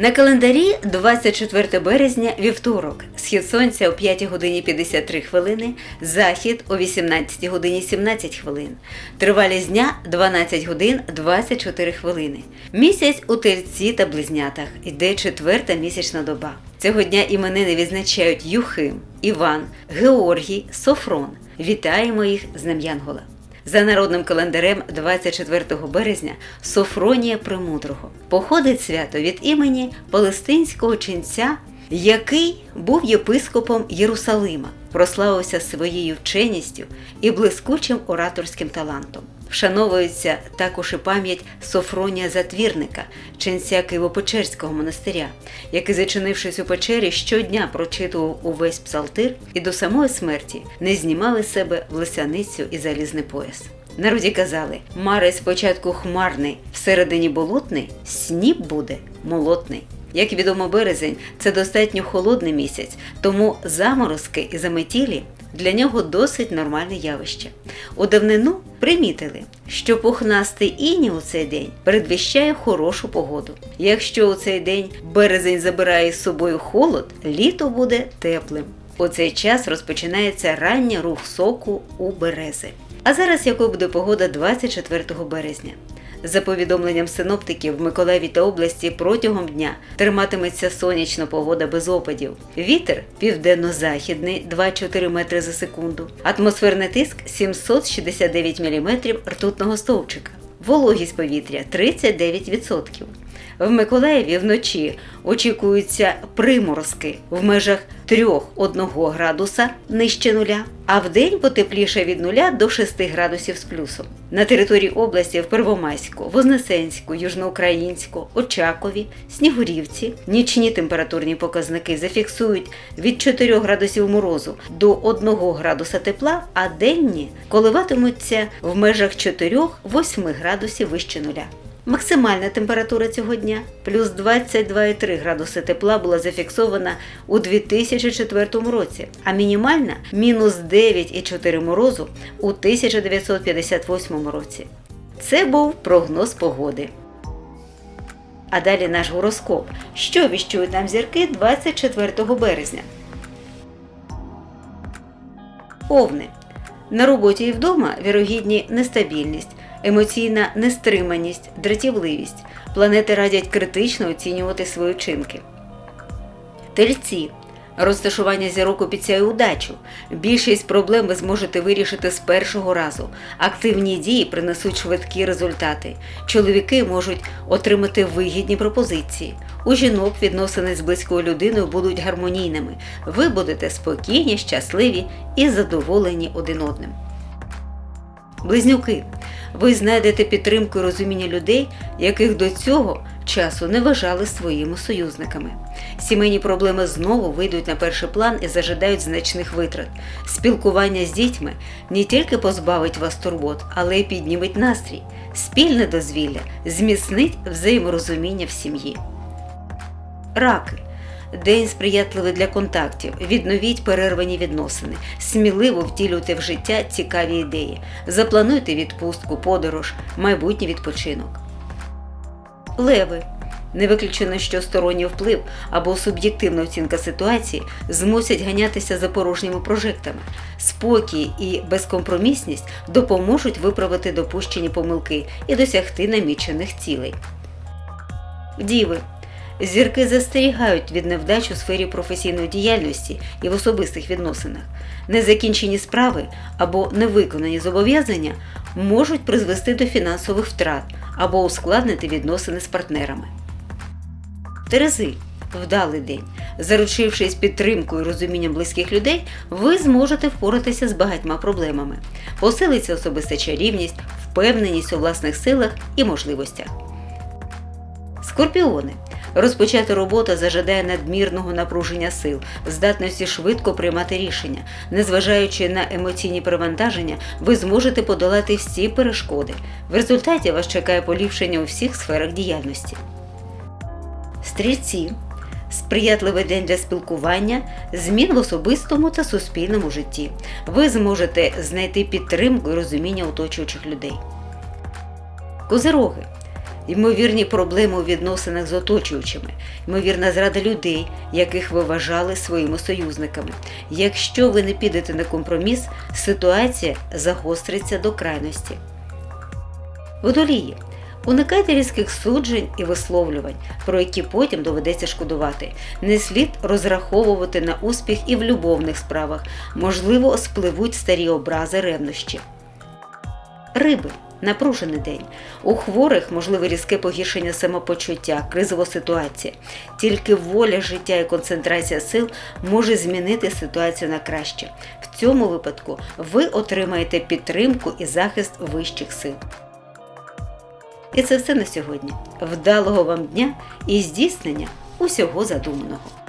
На календарі 24 березня вівторок. Схід сонця о 5 годині 53 хвилини, захід о 18 годині 17 хвилин. Тривалість дня 12 годин 24 хвилини. Місяць у тельці та близнятах. Йде четверта місячна доба. Цього дня іменини відзначають Юхим, Іван, Георгій, Софрон. Вітаємо їх з Днем Янгола. За народним календарем 24 березня Софронія Премудрого походить свято від імені палестинського ченця, який був єпископом Єрусалима, прославився своєю вченістю і блискучим ораторським талантом. Вшановується також і пам'ять Софронія Затвірника, ченця Києво-Печерського монастиря, який, зачинившись у печері, щодня прочитував увесь псалтир і до самої смерті не знімав із себе власяницю і залізний пояс. Народі казали, мари спочатку хмарний, всередині болотний, сніп буде молотний. Як відомо, березень це достатньо холодний місяць, тому заморозки і заметілі для нього досить нормальне явище. У давнину примітили, що пухнастий іні у цей день передвіщає хорошу погоду. Якщо у цей день березень забирає з собою холод, літо буде теплим. У цей час розпочинається ранній рух соку у берези. А зараз якою буде погода 24 березня? За повідомленням синоптиків в Миколаєві та області протягом дня триматиметься сонячна погода без опадів. Вітер південно-західний 2-4 метри за секунду. Атмосферний тиск 769 мм ртутного стовпчика. Вологість повітря 39%. В Миколаєві вночі очікуються приморозки в межах 3-1 градуса нижче нуля, а вдень потепліше від 0 до 6 градусів з плюсом. На території області в Первомайську, Вознесенську, Южноукраїнську, Очакові, Снігурівці нічні температурні показники зафіксують від 4 градусів морозу до 1 градуса тепла, а денні коливатимуться в межах 4-8 градусів вище нуля. Максимальна температура цього дня плюс 22,3 градуси тепла була зафіксована у 2004 році, а мінімальна мінус 9,4 морозу у 1958 році. Це був прогноз погоди. А далі наш гороскоп. Що віщують нам зірки 24 березня? Овни. На роботі і вдома вірогідні нестабільність, емоційна нестриманість, дратівливість. Планети радять критично оцінювати свої вчинки. Тельці. Розташування зірок обіцяє удачу. Більшість проблем ви зможете вирішити з першого разу. Активні дії принесуть швидкі результати. Чоловіки можуть отримати вигідні пропозиції. У жінок відносини з близькою людиною будуть гармонійними. Ви будете спокійні, щасливі і задоволені один одним. Близнюки. Ви знайдете підтримку і розуміння людей, яких до цього часу не вважали своїми союзниками. Сімейні проблеми знову вийдуть на перший план і зажидають значних витрат. Спілкування з дітьми не тільки позбавить вас турбот, але й підніметь настрій. Спільне дозвілля зміцнить взаєморозуміння в сім'ї. Раки. День сприятливий для контактів. Відновіть перервані відносини. Сміливо втілюйте в життя цікаві ідеї. Заплануйте відпустку, подорож, майбутній відпочинок. Леви. Не виключено, що сторонній вплив або суб'єктивна оцінка ситуації змусять ганятися за порожніми прожектами. Спокій і безкомпромісність допоможуть виправити допущені помилки і досягти намічених цілей. Діви. Зірки застерігають від невдач у сфері професійної діяльності і в особистих відносинах. Незакінчені справи або невиконані зобов'язання можуть призвести до фінансових втрат або ускладнити відносини з партнерами. Терези вдалий день. Заручившись підтримкою і розумінням близьких людей, ви зможете впоратися з багатьма проблемами. Посилиться особиста чарівність, впевненість у власних силах і можливостях. Скорпіони. Розпочата робота зажадає надмірного напруження сил, здатності швидко приймати рішення. Незважаючи на емоційні перевантаження, ви зможете подолати всі перешкоди. В результаті вас чекає поліпшення у всіх сферах діяльності. Стрільці. Сприятливий день для спілкування, змін в особистому та суспільному житті. Ви зможете знайти підтримку і розуміння оточуючих людей. Козироги. Ймовірні проблеми у відносинах з оточуючими, ймовірна зрада людей, яких ви вважали своїми союзниками. Якщо ви не підете на компроміс, ситуація загостриться до крайності. Водолії. Уникайте різких суджень і висловлювань, про які потім доведеться шкодувати. Не слід розраховувати на успіх і в любовних справах, можливо, спливуть старі образи ревнощі. Риби. Напружений день. У хворих можливе різке погіршення самопочуття, кризова ситуація. Тільки воля життя і концентрація сил може змінити ситуацію на краще. В цьому випадку ви отримаєте підтримку і захист вищих сил. І це все на сьогодні. Вдалого вам дня і здійснення усього задуманого.